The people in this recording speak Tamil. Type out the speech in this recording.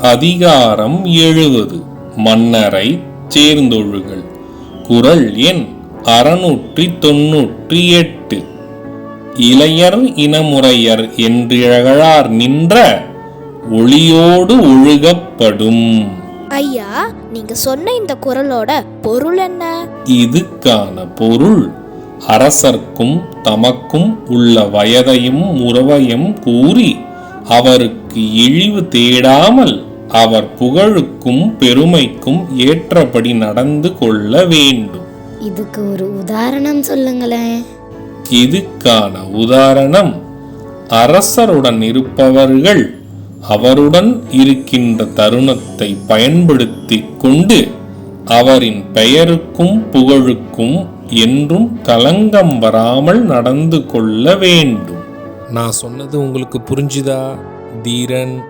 அதிகாரம் எழுவது மன்னரை சேர்ந்தொழுகள் குரல் எண் அறுநூற்றி தொன்னூற்றி எட்டு இளையர் இனமுறையர் என்றிழகழார் நின்ற ஒளியோடு ஒழுகப்படும். ஐயா நீங்க சொன்ன இந்த குரலோட பொருள் என்ன? இதுக்கான பொருள் அரசர்க்கும் தமக்கும் உள்ள வயதையும் உறவையும் கூறி அவருக்கு இழிவு தேடாமல் அவர் புகழுக்கும் பெருமைக்கும் ஏற்றபடி நடந்து கொள்ள வேண்டும். இதுக்கு ஒரு உதாரணம் சொல்லுங்களேன். இதுக்கான உதாரணம் அரசருடன் இருப்பவர்கள் அவருடன் இருக்கின்ற தருணத்தை பயன்படுத்திக் கொண்டு அவரின் பெயருக்கும் புகழுக்கும் என்றும் களங்கம் வராமல் நடந்து கொள்ள வேண்டும். நான் சொன்னது உங்களுக்கு புரிஞ்சுதா தீரன்?